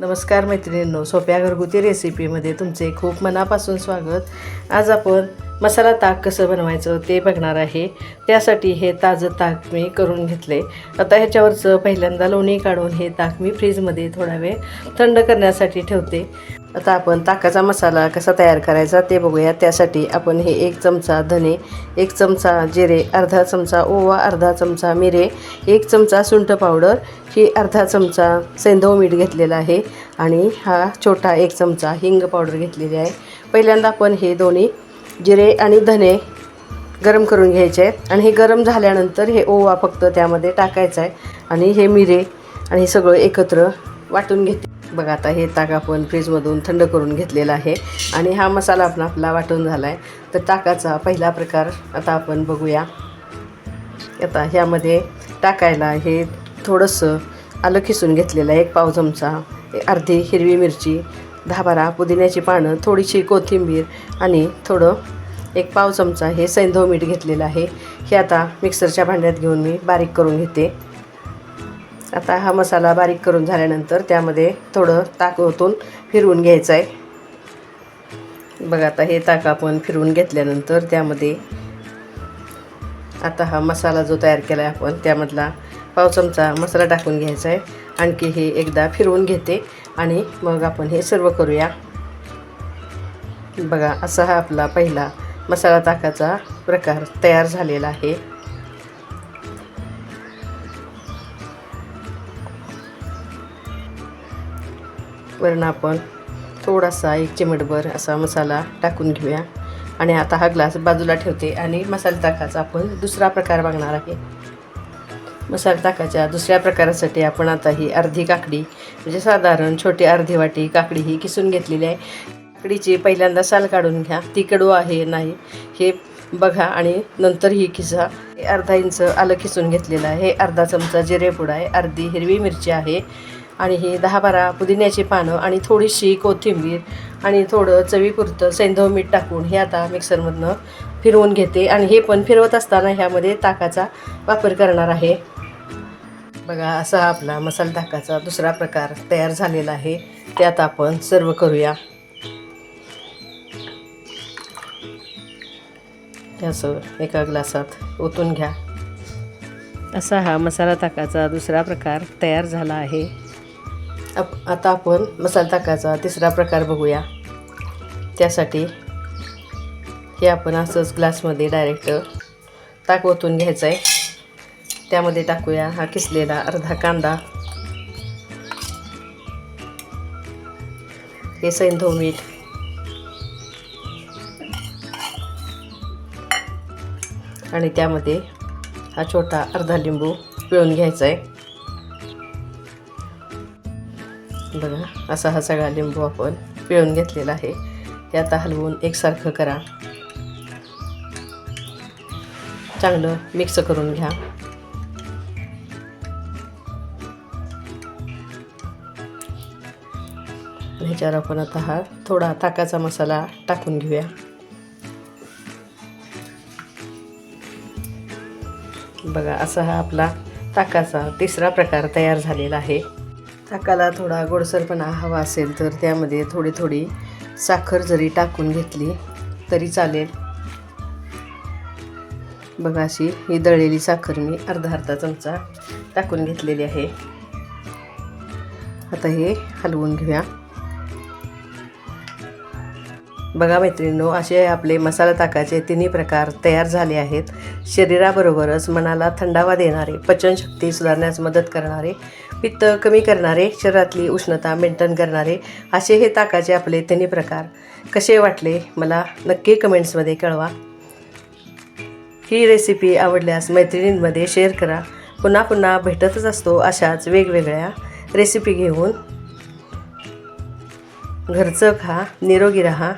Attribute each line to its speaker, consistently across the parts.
Speaker 1: नमस्कार मैत्रिणींनो सोप्या घरगुती रेसिपीमध्ये तुमचे खूप मनापासून स्वागत. आज आपण मसाला ताक कसं बनवायचं ते बघणार आहे. त्यासाठी हे ताजं ताक मी करून घेतले. आता ह्याच्यावरचं पहिल्यांदा लोणी काढून हे ताक मी फ्रीजमध्ये थोडा वेळ थंड करण्यासाठी ठेवते. आता आपण ताकाचा मसाला कसा तयार करायचा ते बघूया. त्यासाठी आपण हे एक चमचा धने एक चमचा जिरे अर्धा चमचा ओवा अर्धा चमचा मिरे एक चमचा सुंठ पावडर ही अर्धा चमचा सैंधव मीठ घेतलेला आहे आणि हा छोटा एक चमचा हिंग पावडर घेतलेली आहे. पहिल्यांदा आपण हे दोन्ही जिरे आणि धने गरम करून घ्यायचे आहेत आणि हे गरम झाल्यानंतर हे ओवा फक्त त्यामध्ये टाकायचा आहे आणि हे मिरे आणि हे सगळं एकत्र वाटून घेते. बघा आता हे ताक आपण फ्रीजमधून थंड करून घेतलेला आहे. आणि हा मसाला आपण आपला वाटून झाला आहे तर ताकाचा पहिला प्रकार आता आपण बघूया. आता ह्यामध्ये टाकायला हे थोडंसं आलं खिसून घेतलेलं आहे एक पाव चमचा अर्धी हिरवी मिरची दहा बारा पुदिन्याची पानं थोडीशी कोथिंबीर आणि थोडं एक पाव चमचा हे सैंधव मीठ घेतलेलं आहे. हे आता मिक्सरच्या भांड्यात घेऊन मी बारीक करून घेते. आता हा मसाला बारीक करून झाल्यानंतर त्यामध्ये थोडं ताक ओतून फिरवून घ्यायचं आहे बघा आता हे ताक आपण फिरवून घेतल्यानंतर त्यामध्ये आता हा मसाला जो तयार केला आहे आपण त्यामधला पाव चमचा मसाला टाकून घ्यायचा आहे आणखी हे एकदा फिरवून घेते आणि मग आपण हे सर्व करूया. बघा असा हा आपला पहिला मसाला ताकाचा प्रकार तयार झालेला आहे. वरनं आपण थोडासा एक चिमटभर असा मसाला टाकून घेऊया. आणि आता हा ग्लास बाजूला ठेवते आणि मसाला ताकाचा आपण दुसरा प्रकार बघणार आहे. मसाला ताकाच्या दुसऱ्या प्रकारासाठी आपण आता ही अर्धी काकडी म्हणजे साधारण छोटी अर्धी वाटी काकडी ही किसून घेतलेली आहे. काकडीची पहिल्यांदा साल काढून घ्या. ती कडू आहे नाही हे बघा आणि नंतर ही खिसा. हे अर्धा इंच आलं खिसून घेतलेलं आहे. अर्धा चमचा जिरेपूड आहे. अर्धी हिरवी मिरची आहे. आणि ही दहा बारा पुदिन्याची पानं आणि थोडीशी कोथिंबीर आणि थोडं चवीपुरतं सैंधव मीठ टाकून हे आता मिक्सरमधनं फिरवून घेते. आणि हे पण फिरवत असताना ह्यामध्ये ताकाचा वापर करणार आहे. बघा असा आपला मसाला ताकाचा दुसरा प्रकार तयार झालेला आहे. ते आता आपण सर्व करूया. असं एका ग्लासात ओतून घ्या. असा हा मसाला ताकाचा दुसरा प्रकार तयार झाला आहे. आप आता आपण मसाला ताकाचा तिसरा प्रकार बघूया. त्यासाठी हे आपण असंच ग्लासमध्ये डायरेक्ट ताक ओतून घ्यायचं आहे त्यामध्ये टाकूया हा किसलेला अर्धा कांदा. हे सैंधव मीठ. आणि त्यामध्ये हा छोटा अर्धा लिंबू पिळून घ्यायचा आहे बघा असा हा सगळा लिंबू आपण पिळून घेतलेला आहे. ते आता हलवून एकसारखं करा. चांगलं मिक्स करून घ्या. ह्याच्यावर आपण आता हा थोडा ताकाचा मसाला टाकून घेऊया. बघा असा हा आपला ताकाचा तिसरा प्रकार तयार झालेला आहे. ताकाला थोडा गोडसरपणा हवा असेल तर त्यामध्ये थोडी थोडी साखर जरी टाकून घेतली तरी चालेल. बघा अशी ही दळलेली साखर मी अर्धा अर्धा चमचा टाकून घेतलेली आहे. आता हे हलवून घेऊया. बघा मैत्रिणींनो असे आपले मसाला ताकाचे तिन्ही प्रकार तयार झाले आहेत. शरीराबरोबरच मनाला थंडावा देणारे पचनशक्ती सुधारण्यास मदत करणारे पित्त कमी करणारे शरीरातली उष्णता मेंटेन करणारे असे हे ताकाचे आपले तिन्ही प्रकार. कसे वाटले मला नक्की कमेंट्समध्ये कळवा. ही रेसिपी आवडल्यास मैत्रिणींमध्ये शेअर करा. पुन्हा पुन्हा भेटतच असतो अशाच वेगवेगळ्या रेसिपी घेऊन. घरचं खा निरोगी राहा.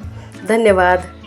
Speaker 1: धन्यवाद.